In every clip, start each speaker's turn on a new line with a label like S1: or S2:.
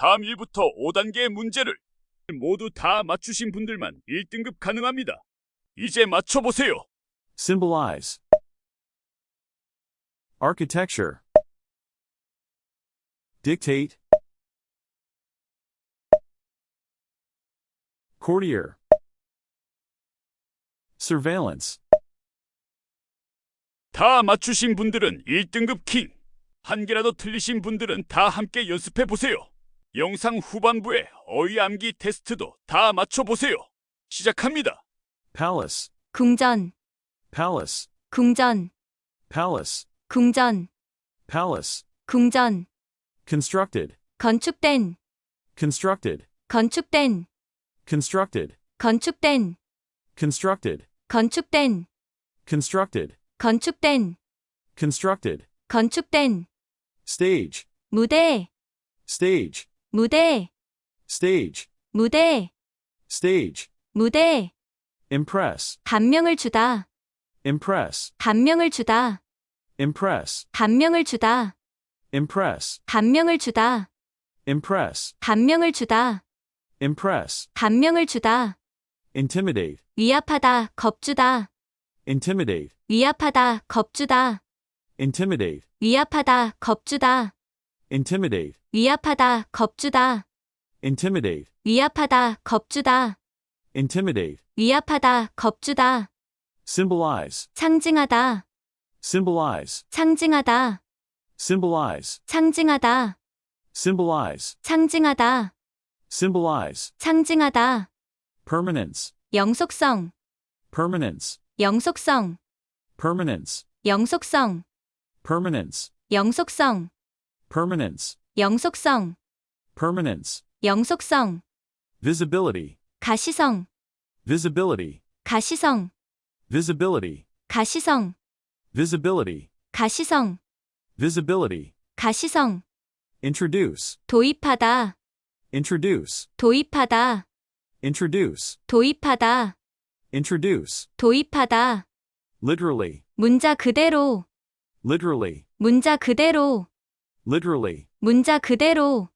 S1: 다음 1부터 5단계의 문제를 모두 다 맞추신 분들만 1등급 가능합니다. 이제 맞춰보세요.
S2: Symbolize. Architecture. Dictate. Courtier. Surveillance.
S1: 다 맞추신 분들은 1등급 킹. 한 개라도 틀리신 분들은 다 함께 연습해 보세요. 영상 후반부에 어휘 암기 테스트도 다 맞춰 보세요. 시작합니다.
S2: Palace.
S3: 궁전,
S2: Palace.
S3: 궁전,
S2: Palace.
S3: 궁전,
S2: Palace.
S3: 궁전,
S2: Constructed.
S3: 건축된,
S2: Constructed.
S3: 건축된,
S2: Constructed.
S3: 건축된,
S2: Constructed.
S3: 건축된,
S2: Constructed.
S3: 건축된,
S2: Constructed.
S3: 건축된,
S2: Stage.
S3: 무대,
S2: Stage.
S3: 무대,
S2: Stage.
S3: 무대,
S2: Stage.
S3: 무대,
S2: Impress.
S3: 감명을 주다,
S2: Impress.
S3: 감명을 주다,
S2: Impress.
S3: 감명을 주다,
S2: Impress.
S3: 감명을 주다,
S2: Impress.
S3: 감명을 주다,
S2: Impress.
S3: 감명을 주다,
S2: Intimidate.
S3: 위압하다, 겁주다,
S2: Intimidate.
S3: 위압하다, 겁주다,
S2: Intimidate.
S3: 위압하다, 겁주다,
S2: Intimidate.
S3: 위압하다, 겁주다,
S2: Intimidate.
S3: 위압하다, 겁주다,
S2: Intimidate.
S3: 위압하다, 겁주다,
S2: Symbolize.
S3: 상징하다,
S2: Symbolize.
S3: 상징하다,
S2: Symbolize.
S3: 상징하다,
S2: Symbolize.
S3: 상징하다,
S2: Symbolize.
S3: 상징하다,
S2: Permanence.
S3: 영속성,
S2: Permanence.
S3: 영속성,
S2: Permanence.
S3: 영속성,
S2: Permanence.
S3: 영속성,
S2: Permanence.
S3: 영속성,
S2: Permanence.
S3: 영속성,
S2: Visibility.
S3: 가시성,
S2: Visibility.
S3: 가시성,
S2: Visibility.
S3: 가시성,
S2: Visibility.
S3: 가시성,
S2: Visibility.
S3: 가시성,
S2: Introduce.
S3: 도입하다,
S2: Introduce.
S3: 도입하다,
S2: Introduce.
S3: 도입하다,
S2: Introduce.
S3: 도입하다,
S2: Literally.
S3: 문자 그대로,
S2: Literally.
S3: 문자 그대로,
S2: Literally.
S3: 문자 그대로,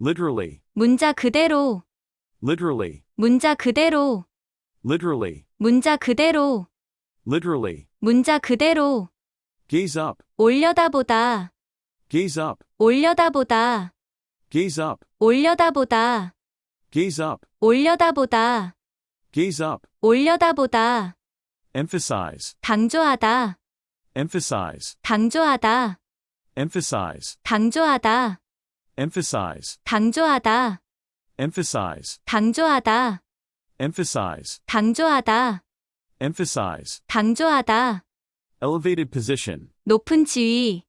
S2: Literally.
S3: 문자 그대로,
S2: Literally.
S3: 문자 그대로,
S2: Literally.
S3: 문자 그대로,
S2: Literally.
S3: 문자 그대로,
S2: Gaze up.
S3: 올려다보다,
S2: Gaze up.
S3: 올려다보다,
S2: Gaze up.
S3: 올려다보다,
S2: Gaze up.
S3: 올려다보다,
S2: Gaze up.
S3: 올려다보다,
S2: Emphasize.
S3: 강조하다,
S2: Emphasize.
S3: 강조하다,
S2: Emphasize.
S3: 강조하다,
S2: Emphasize.
S3: 강조하다,
S2: Emphasize.
S3: 강조하다,
S2: Emphasize.
S3: 강조하다,
S2: Emphasize.
S3: 강조하다,
S2: Elevated position.
S3: 높은 지위,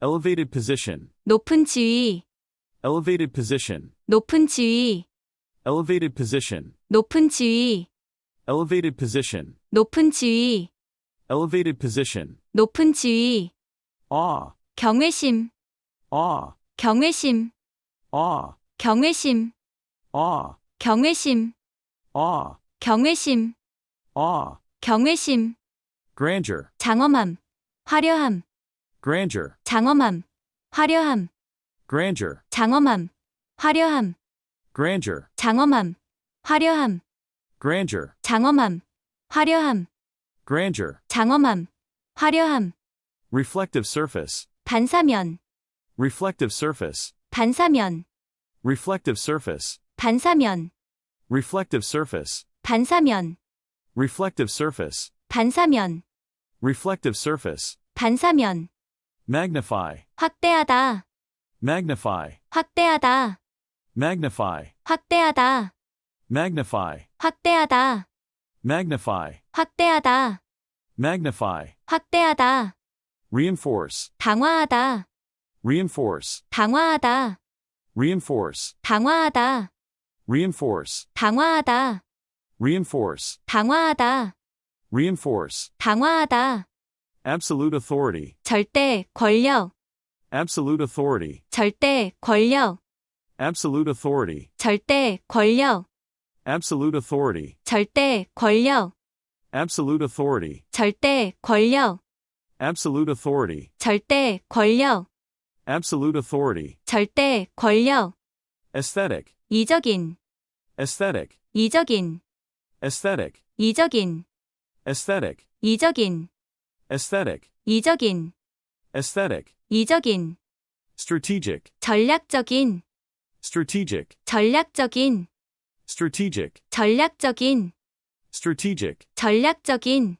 S2: Elevated position.
S3: 높은 지위,
S2: Elevated position.
S3: 높은 지위,
S2: Elevated position.
S3: 높은 지위,
S2: Elevated position.
S3: 높은 지위,
S2: Elevated position.
S3: 높은 지위,
S2: Awe.
S3: 경외심,
S2: Awe.
S3: 경외심,
S2: Awe.
S3: 경외심,
S2: Awe.
S3: 경외심,
S2: Awe.
S3: 경외심,
S2: Awe.
S3: 경외심,
S2: Grandeur.
S3: 장엄함, 화려함,
S2: Grandeur.
S3: 장엄함, 화려함,
S2: Grandeur.
S3: 장엄함, 화려함,
S2: Grandeur.
S3: 장엄함, 화려함,
S2: Grandeur.
S3: 장엄함, 화려함,
S2: Grandeur.
S3: 장엄함, 화려함,
S2: Reflective surface.
S3: 반사면,
S2: Reflective surface.
S3: 반사면,
S2: Reflective surface.
S3: 반사면,
S2: Reflective surface.
S3: 반사면,
S2: Reflective surface.
S3: 반사면,
S2: Reflective surface.
S3: 반사면,
S2: Magnify.
S3: 확대하다,
S2: Magnify.
S3: 확대하다,
S2: Magnify.
S3: 확대하다,
S2: Magnify.
S3: 확대하다,
S2: Magnify.
S3: 확대하다,
S2: Magnify.
S3: 확대하다,
S2: Reinforce.
S3: 강화하다,
S2: Reinforce.
S3: 강화하다,
S2: Reinforce.
S3: 강화하다,
S2: Reinforce.
S3: 강화하다,
S2: Reinforce.
S3: 강화하다,
S2: Reinforce.
S3: 강화하다,
S2: Absolute authority.
S3: 절대 권력,
S2: Absolute authority.
S3: 절대 권력,
S2: Absolute authority.
S3: 절대 권력,
S2: Absolute authority.
S3: 절대 권력,
S2: Absolute authority.
S3: 절대 권력,
S2: Absolute authority.
S3: 절대 권력,
S2: Absolute authority.
S3: 절대 권력,
S2: aesthetic,
S3: 이적인,
S2: aesthetic,
S3: 이적인,
S2: aesthetic,
S3: 이적인,
S2: aesthetic,
S3: 이적인,
S2: aesthetic,
S3: 이적인,
S2: aesthetic,
S3: 이적인,
S2: strategic,
S3: 전략적인,
S2: strategic,
S3: 전략적인,
S2: strategic,
S3: 전략적인,
S2: strategic,
S3: 전략적인,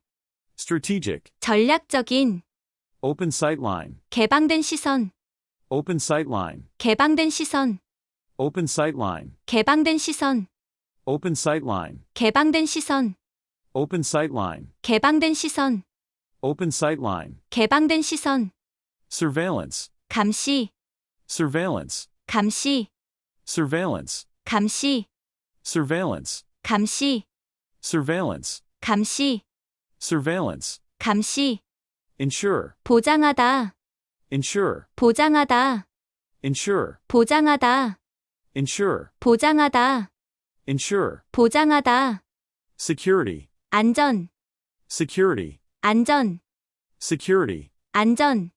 S2: strategic,
S3: 전략적인,
S2: open sightline,
S3: 개방된 시선,
S2: open sightline,
S3: 개방된 시선,
S2: open sightline,
S3: 개방된 시선,
S2: open sightline,
S3: 개방된 시선,
S2: open sightline,
S3: 개방된 시선,
S2: open sightline,
S3: 개방된 시선,
S2: surveillance,
S3: 감시,
S2: surveillance,
S3: 감시,
S2: surveillance,
S3: 감시,
S2: surveillance,
S3: 감시,
S2: surveillance,
S3: 감시,
S2: surveillance,
S3: 감시,
S2: ensure,
S3: 보장하다,
S2: ensure,
S3: 보장하다,
S2: ensure,
S3: 보장하다,
S2: ensure,
S3: 보장하다,
S2: ensure,
S3: 보장하다,
S2: security,
S3: 안전,
S2: security,
S3: 안전,
S2: security,
S3: 안전,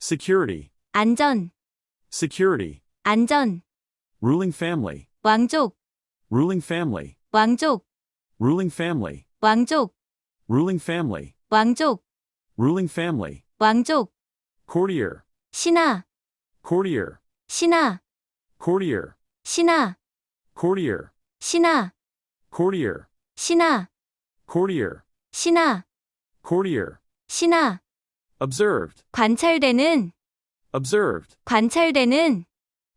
S2: security,
S3: 안전,
S2: security,
S3: 안전,
S2: ruling family,
S3: 왕족,
S2: ruling family,
S3: 왕족,
S2: ruling family,
S3: 왕족,
S2: ruling family,
S3: 왕족,
S2: ruling family,
S3: 왕족,
S2: courtier,
S3: 신하,
S2: courtier,
S3: 신하,
S2: courtier,
S3: 신하,
S2: courtier,
S3: 신하,
S2: courtier,
S3: 신하,
S2: courtier,
S3: 신하,
S2: courtier,
S3: 신하,
S2: observed,
S3: 관찰되는,
S2: observed,
S3: 관찰되는,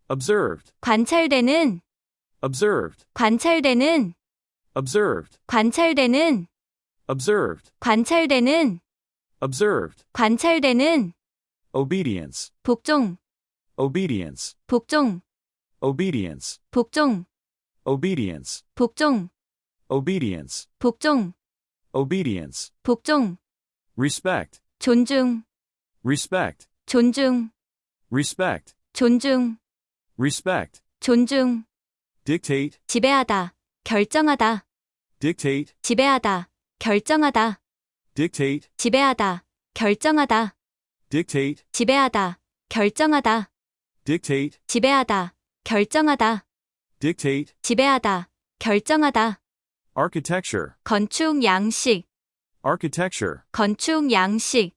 S2: observed,
S3: 관찰되는,
S2: observed,
S3: 관찰되는,
S2: observed,
S3: 관찰되는,
S2: Observed,
S3: 관찰되는,
S2: observed,
S3: 관찰되는,
S2: obedience,
S3: 복종,
S2: obedience,
S3: 복종,
S2: obedience,
S3: 복종,
S2: obedience,
S3: 복종,
S2: obedience,
S3: 복종,
S2: obedience,
S3: 복종,
S2: respect,
S3: 존중,
S2: respect,
S3: 존중,
S2: respect,
S3: 존중,
S2: respect,
S3: 존중,
S2: dictate,
S3: 지배하다, 결정하다,
S2: dictate,
S3: 지배하다, 결정하다,
S2: dictate,
S3: 지배하다, 결정하다,
S2: dictate,
S3: 지배하다, 결정하다,
S2: dictate,
S3: 지배하다, 결정하다,
S2: dictate,
S3: 지배하다, 결정하다,
S2: architecture,
S3: 건축 양식,
S2: architecture,
S3: 건축 양식,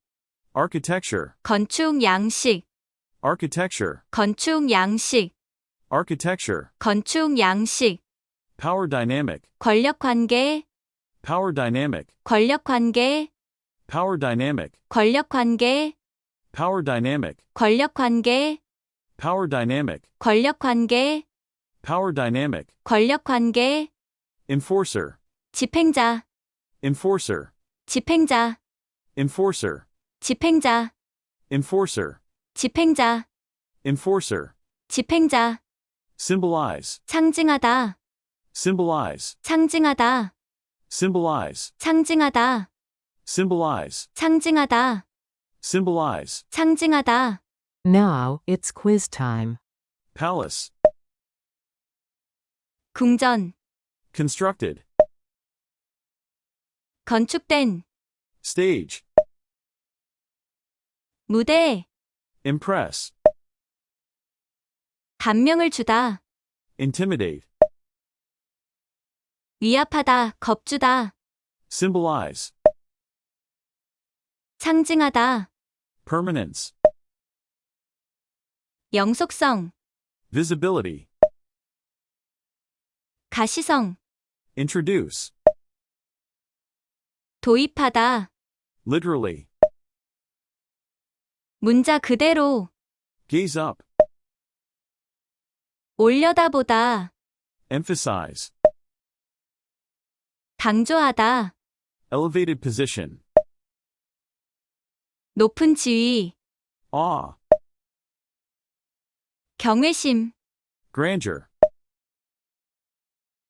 S2: architecture,
S3: 건축 양식,
S2: architecture,
S3: 건축 양식,
S2: architecture,
S3: 건축 양식,
S2: power dynamic,
S3: 권력 관계,
S2: power dynamic,
S3: 권력 관계,
S2: power dynamic,
S3: 권력 관계,
S2: power dynamic,
S3: 권력 관계,
S2: power dynamic,
S3: 권력 관계,
S2: power dynamic,
S3: 권력 관계,
S2: enforcer,
S3: 집행자,
S2: enforcer,
S3: 집행자,
S2: enforcer,
S3: 집행자,
S2: enforcer,
S3: 집행자,
S2: enforcer,
S3: 집행자,
S2: symbolize,
S3: 상징하다,
S2: symbolize,
S3: 상징하다,
S2: symbolize,
S3: 상징하다,
S2: symbolize,
S3: 상징하다,
S2: symbolize,
S3: 상징하다,
S4: Now it's quiz time.
S2: palace,
S3: 궁전,
S2: constructed,
S3: 건축된,
S2: stage,
S3: 무대,
S2: impress,
S3: 감명을 주다,
S2: intimidate,
S3: 위압하다, 겁주다,
S2: symbolize,
S3: 상징하다,
S2: permanence,
S3: 영속성,
S2: visibility,
S3: 가시성,
S2: introduce,
S3: 도입하다,
S2: literally,
S3: 문자 그대로,
S2: gaze up,
S3: 올려다보다,
S2: emphasize,
S3: 강조하다,
S2: elevated position,
S3: 높은 지위,
S2: awe,
S3: 경외심,
S2: grandeur,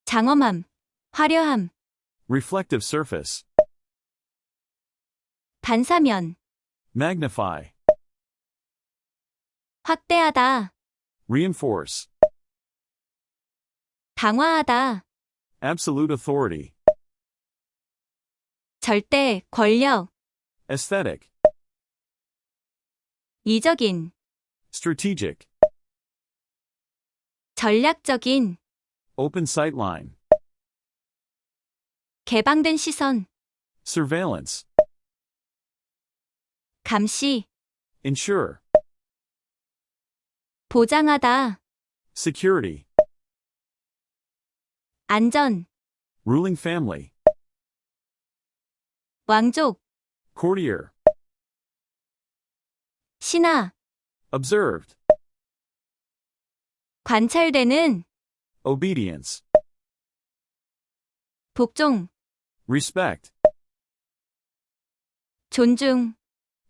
S3: 장엄함, 화려함,
S2: reflective surface,
S3: 반사면,
S2: magnify,
S3: 확대하다,
S2: reinforce,
S3: 강화하다,
S2: absolute authority,
S3: 절대, 권력,
S2: aesthetic,
S3: 이적인,
S2: strategic,
S3: 전략적인,
S2: Open sightline.
S3: 개방된 시선,
S2: Surveillance.
S3: 감시,
S2: Ensure.
S3: 보장하다,
S2: Security.
S3: 안전,
S2: Ruling family.
S3: 왕족,
S2: Courtier.
S3: 신하,
S2: Observed.
S3: 관찰되는,
S2: Obedience.
S3: 복종,
S2: Respect.
S3: 존중,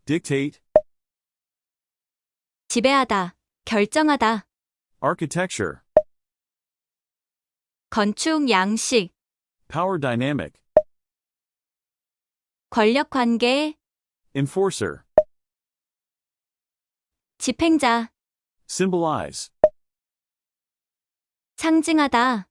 S2: Dictate.
S3: 지배하다, 결정하다,
S2: Architecture.
S3: 건축 양식,
S2: Power dynamic.
S3: 권력 관계,
S2: Enforcer.
S3: 집행자,
S2: Symbolize.
S3: 상징하다,